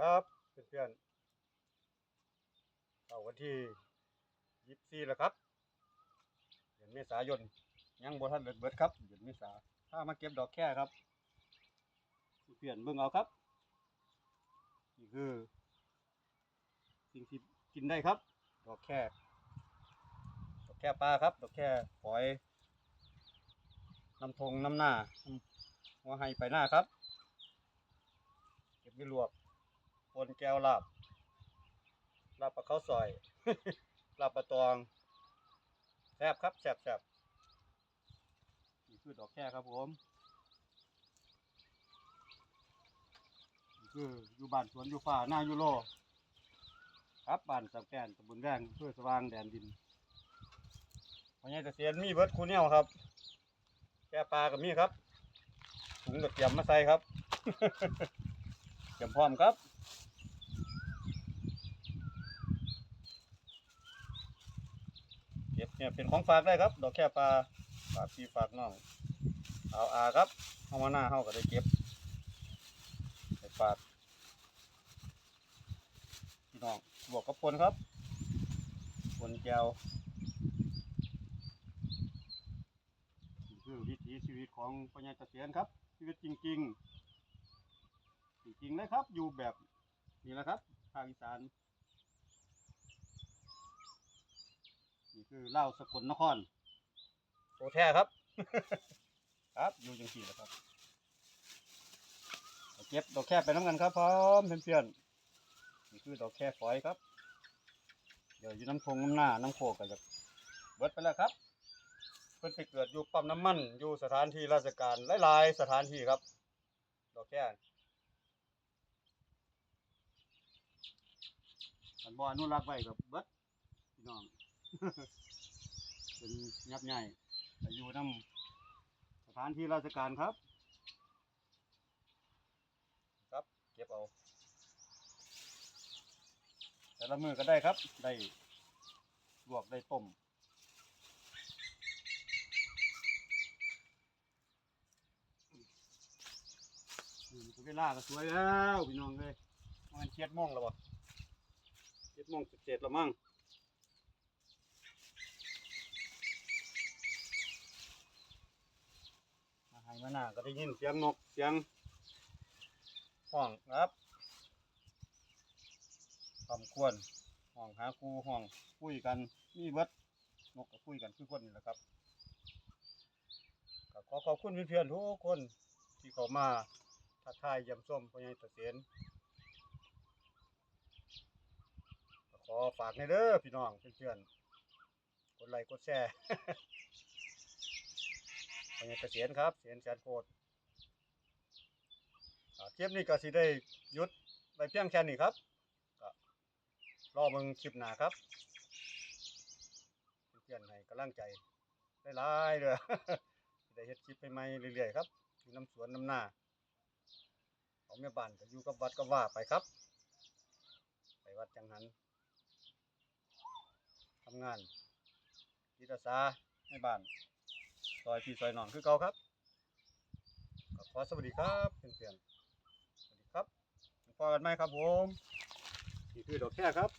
ครับเพื่อนๆเอาวันที่ยี่สิบสี่แล้วครับเดือนเมษายนยังบ่ทันเบิดเบิดครับเดือนเมษาถ้ามาเก็บดอกแค่ครับเปลี่ยนเบิ่งเอาครับนี่คือ สิ่งที่กินได้ครับ ดอกแค่ดอกแค่ปลาครับ ดอกแค่ฝอยน้ำทงน้ำหน้าหัวไฮไปหน้าครับ เก็บไปลวก ปนแก้วลาบลาบปลาข้าวซอยลาบปลาตองแซ่บครับแซ่บแซ่บนี่คือดอกแค่ครับผมนี่คืออยู่บ้านสวนอยู่ฝ่าหน้ายูโรครับบ้านสังแกนตำบลแดงเพื่อสว่างแดนดินวันนี้เกษียณมีเบิร์ดคูเนียวครับ แก่ปลากับมีครับถุงกับเตรียมมาใส่ครับเตรียมพร้อมครับเก็บเนี่ยเป็นของฝากได้ครับ ดอกแค่ปลาฝากพี่ฝากน้องเอาอาครับเอามาหน้าเฮาก็ได้เก็บไปฝากพี่น้องบวกกับปนครับปนแก้วคือวิถีชีวิตของปัญญาเกษียณครับชีวิตจริง ๆ จริงๆเลยครับ อยู่แบบนี้แหละครับภาคอีสานนี่คือเหล้าสกลนครโตแท้ครับ ครับอยู่จังสี่แหละครับเอาเก็บดอกแค่ไปน้ำกันครับพร้อมเพื่อนๆนี่คือดอกแค่ฝอยครับ เดี๋ยวอยู่น้ำพงน้ำหน้าน้ำโคกก็จะเบิดไปแล้วครับ เพิ่นไปเกิดอยู่ปั๊มน้ำมันอยู่สถานที่ราชการหลายๆสถานที่ครับ ดอกแค่มัน บ่อนุรักษ์ไว้กับเบิดพี่น้อง เป็นยับใหญ่ไปอยู่น้ำสถานที่ราชการครับ ครับเก็บเอาแต่ละมือก็ได้ครับ ได้ลวกได้ต้มนี่ก็เวลาก็สวยแล้วพี่น้องเลยมันเจ็ดโมงแล้วบ่ เจ็ดโมงสิบเจ็ดแล้วมั้งมาให้มาหน้าก็ได้ยินเสียงนกเสียงห้องครับคำควรห้องหาครูห้องคุยกันมีเบิดนกก็คุยกันคือคนนี่แหละครับก็ขอขอบคุณเพื่อนๆทุกคนที่เข้ามาทักทายยี่ยมพ่อใหญ่เกษมก็ขอ ฝากในเด้อพี่น้องเพื่อนๆกดไลค์กดแชร์พญาเกษียณครับเสียนแสนโคตรอ่าคลิปนี้ก็สิได้ยุดไปเพียงแค่นี้ครับก็รอเบิ่งคลิปหนาครับเพื่อนๆให้กำลังใจหลายๆเด้อได้เฮ็ดคลิปใหม่เรื่อยๆครับอยู่น้ำสวนน้ำหน้าของแม่บ้านก็อยู่กับวัดก็ว่าไปครับ ไปวัดจังหัน ทำงานจิตอาสาในบ้านซอยพี่ซอยน้องคือเก่าครับขอสวัสดีครับเพื่อนๆสวัสดีครับพอกันไหมครับผมนี่คือดอกแค่ครับ